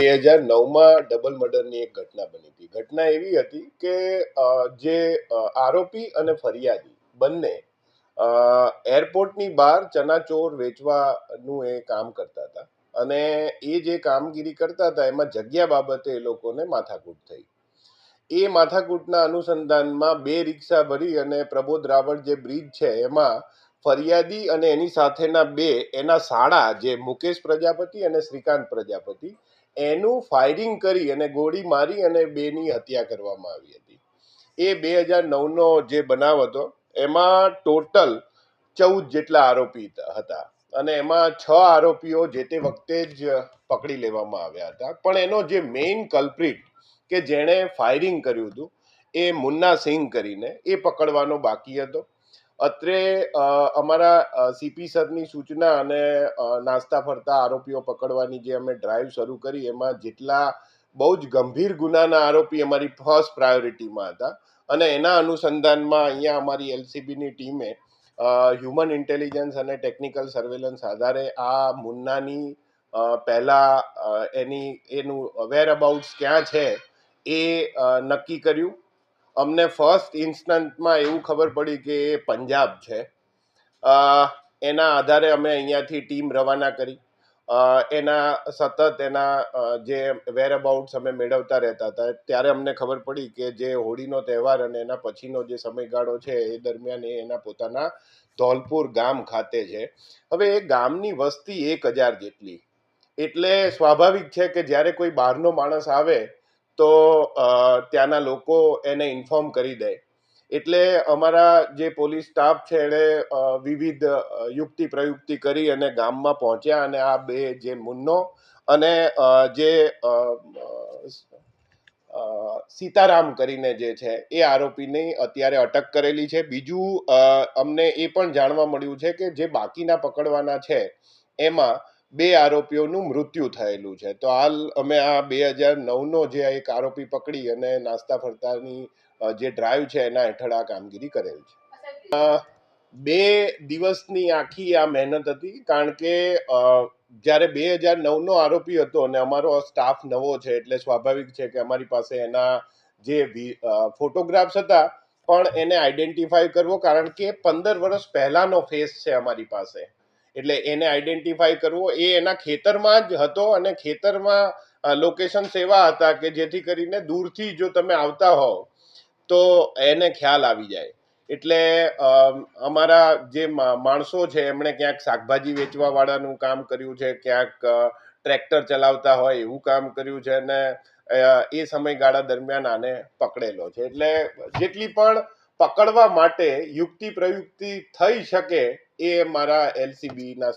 બે હજાર નવમાં ડબલ મર્ડરની એક ઘટના બની હતી. ઘટના એવી હતી કે જે આરોપી અને ફરિયાદી બંને એરપોર્ટની બહાર ચનાચોર વેચવાનું એ કામ કરતા હતા. અને એ જે કામગીરી કરતા હતા, એમાં જગ્યા બાબતે એ લોકોને માથાકૂટ થઈ. એ માથાકૂટના અનુસંધાનમાં બે રિક્ષા ભરી અને પ્રબોધ રાવળ જે બ્રિજ છે, એમાં ફરિયાદી અને એની સાથેના બે, એના સાળા જે મુકેશ પ્રજાપતિ અને શ્રીકાંત પ્રજાપતિ, એનું ફાયરિંગ કરી અને ગોળી મારી અને બેની હત્યા કરવામાં આવી હતી. એ બે હજાર નવનો જે બનાવ હતો, એમાં ટોટલ ચૌદ જેટલા આરોપી હતા. અને એમાં છ આરોપીઓ જે તે વખતે જ પકડી લેવામાં આવ્યા હતા. પણ એનો જે મેઇન કલ્પ્રિટ કે જેણે ફાયરિંગ કર્યું હતું, એ મુન્ના સિંહ કરીને એ પકડવાનો બાકી હતો. અત્રે અમારા સીપી સરની સૂચના અને નાસ્તા ફરતા આરોપીઓ પકડવાની જે અમે ડ્રાઈવ શરૂ કરી, એમાં જેટલા બહુ જ ગંભીર ગુનાના આરોપી અમારી ફર્સ્ટ પ્રાયોરિટીમાં હતા. અને એના અનુસંધાનમાં અહીંયા અમારી એલસીબીની ટીમે હ્યુમન ઇન્ટેલિજન્સ અને ટેકનિકલ સર્વેલન્સ આધારે આ મુન્નાની પહેલાં એની, એનું વેર અબાઉટ્સ ક્યાં છે એ નક્કી કર્યું. અમને ફર્સ્ટ ઇન્સ્ટન્ટમાં એવું ખબર પડી કે એ પંજાબ છે. એના આધારે અમે અહીંયાથી ટીમ રવાના કરી. એના સતત એના જે વેર અબાઉટ્સ અમે મેળવતા રહેતા હતા, ત્યારે અમને ખબર પડી કે જે હોળીનો તહેવાર અને એના પછીનો જે સમયગાળો છે એ દરમિયાન એ એના પોતાના ધોલપુર ગામ ખાતે છે. હવે એ ગામની વસ્તી એક હજાર જેટલી. એટલે સ્વાભાવિક છે કે જ્યારે કોઈ બહારનો માણસ આવે તો ત્યાંના લોકો એને ઇન્ફોર્મ કરી દે. એટલે અમારા જે પોલીસ સ્ટાફ છે, એણે વિવિધ યુક્તિ પ્રયુક્તિ કરી અને ગામમાં પહોંચ્યા અને આ બે જે મુન્નો અને જે સીતારામ કરીને જે છે, એ આરોપીની અત્યારે અટક કરેલી છે. બીજું અમને એ પણ જાણવા મળ્યું છે કે જે બાકીના પકડવાના છે, એમાં બે આરોપીઓનું મૃત્યુ થયેલું છે. તો હાલ અમે આ બે હજાર નવનો જે એક આરોપી પકડી અને નાસ્તા ફરતાની જે ડ્રાઈવ છે એના હેઠળ આ કામગીરી કરેલ છે. બે દિવસની આખી આ મહેનત હતી કારણ કે જ્યારે બે હજાર નવનો આરોપી હતો અને અમારો સ્ટાફ નવો છે એટલે સ્વાભાવિક છે કે અમારી પાસે એના જે ફોટોગ્રાફ્સ હતા પણ એને આઈડેન્ટિફાય કરવો કારણ કે પંદર વર્ષ પહેલાનો ફેસ છે અમારી પાસે. એટલે એને આઈડેન્ટિફાય કરવો એ એના ખેતરમાં જ હતો અને ખેતરમાં લોકેશન્સ એવા હતા કે જેથી કરીને દૂરથી જો તમે આવતા હોવ, તો એને ખ્યાલ આવી જાય. એટલે અમારા જે માણસો છે, એમણે ક્યાંક શાકભાજી વેચવાવાળાનું કામ કર્યું છે, ક્યાંક ટ્રેક્ટર ચલાવતા હોય એવું કામ કર્યું છે અને એ સમયગાળા દરમિયાન આને પકડેલો છે. એટલે જેટલી પણ પકડવા માટે યુક્તિ પ્રયુક્તિ થઈ શકે એ મારા એલસીબીના